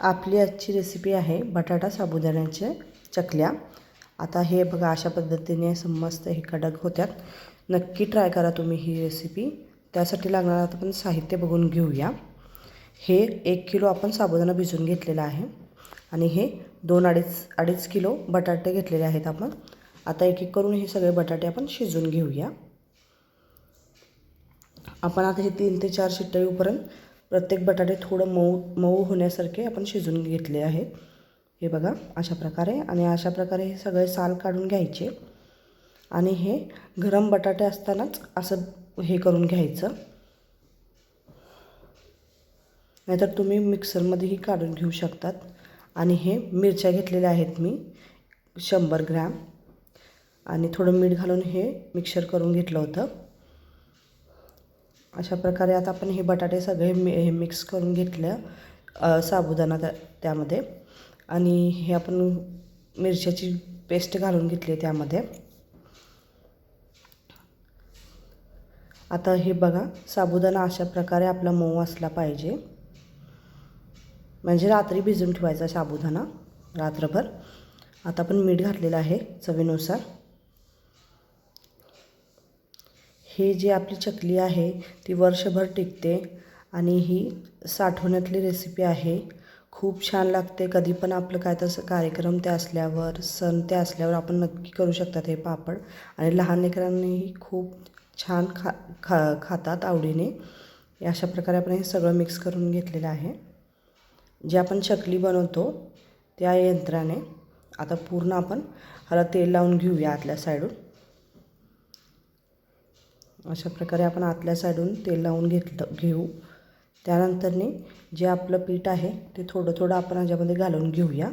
आपली आजची रेसिपी आहे बटाटा साबुदाण्याचे चकल्या. आता हे बघा अशा पद्धतीने समस्त हे कडक होत्यात. नक्की ट्राय करा तुम्ही ही रेसिपी त्यासाठी लागणारं आता आपण साहित्य बघून घेऊया. हे एक किलो आपण साबुदाणा भिजवून घेतलेला आहे. आणि हे दोन अडीच अडीच किलो बटाटे घेतलेले आहेत आपण. आता एक एक करून हे सगळे बटाटे आपण शिजून घेऊया. आपण आता हे तीन ते चार शिट्टळीपर्यंत प्रत्येक बटाटे थोडं मऊ मऊ होण्यासारखे आपण शिजून घेतले आहेत हे बघा अशा प्रकारे. आणि अशा प्रकारे हे सगळे साल काढून घ्यायचे. आणि हे गरम बटाटे असतानाच असं हे करून घ्यायचं. नाहीतर तुम्ही मिक्सरमध्येही काढून घेऊ शकतात. आणि हे मिरच्या घेतलेल्या आहेत मी शंभर ग्रॅम. आणि थोडं मीठ घालून हे मिक्सर करून घेतलं होतं. अशा प्रकारे आता आपण हे बटाटे सगळे मि हे मिक्स करून घेतलं साबुदाणा त्या त्यामध्ये. आणि हे आपण मिरच्याची पेस्ट घालून घेतली त्यामध्ये. आता हे बघा साबुदाणा अशा प्रकारे आपला मऊ असला पाहिजे. म्हणजे रात्री भिजून ठेवायचा साबुदाणा रात्रभर. आता आपण मीठ घातलेलं आहे चवीनुसार. हे जी आपली चकली आहे ती वर्षभर टिकते आणि ही साठवण्यातली रेसिपी आहे. खूप छान लागते. कधी पण आपलं काय तसं कार्यक्रम ते असल्यावर सण ते असल्यावर आपण नक्की करू शकतात हे पापड. आणि लहान लेकरांनीही खूप छान खा खा खातात आवडीने. अशा प्रकारे आपण हे सगळं मिक्स करून घेतलेलं आहे. जे आपण चकली बनवतो त्या यंत्राने आता पूर्ण आपण ह्याला तेल लावून घेऊया आतल्या साईडून अशा प्रकारे आपण आतल्या साईडून तेल लावून घेतलं घेऊ. त्यानंतरने जे आपलं पीठ आहे ते थोडं थोडं आपण ह्याच्यामध्ये घालून घेऊया.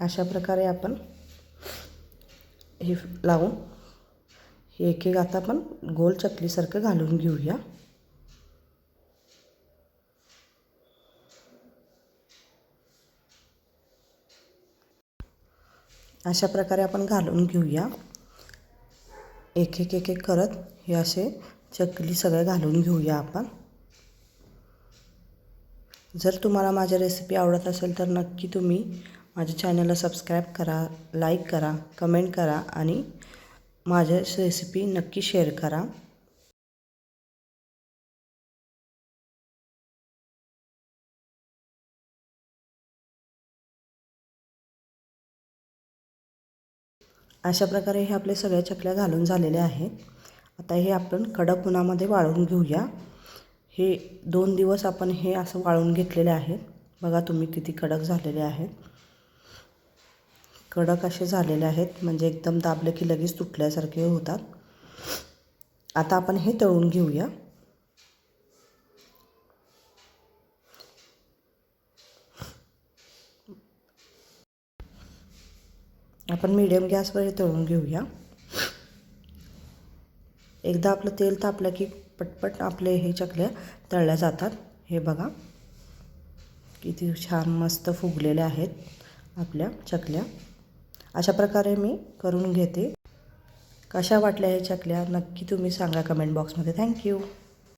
अशा प्रकारे आपण हे लावून हे एक एक आता आपण गोल चकलीसारखं घालून घेऊया. अशा प्रकारे आपण घालून घेऊया. एक एक एक एक करत हे असे चकली सगळे घालून घेऊया आपण. जर तुम्हाला माझ्या रेसिपी आवडत असेल तर नक्की तुम्ही माझ्या चॅनलला सबस्क्राईब करा लाईक करा कमेंट करा आणि माझ्या रेसिपी नक्की शेअर करा. अशा प्रकारे हे आपले सगळ्या चकल्या घालून झालेले आहेत. आता हे आपण कडक उन्हामध्ये वाळून घेऊया. हे दोन दिवस आपण हे असं वाळून घेतलेले आहेत. बघा तुम्ही किती कडक झालेले आहेत. कडक असे झालेले आहेत म्हणजे एकदम दाबले की लगेच तुटल्यासारखे होतात. आता आपण हे तळून घेऊया. आपण मीडियम गॅसवर हे तळून घेऊया. एकदा आपलं तेल तापलं की पटपट आपले हे चकल्या तळल्या जातात. हे बघा. किती छान मस्त फुगलेल्या आहेत आपल्या चकल्या. अशा प्रकारे मी करून घेते. कशा वाटल्या हे चकल्या नक्की तुम्ही सांगा कमेंट बॉक्समध्ये थँक्यू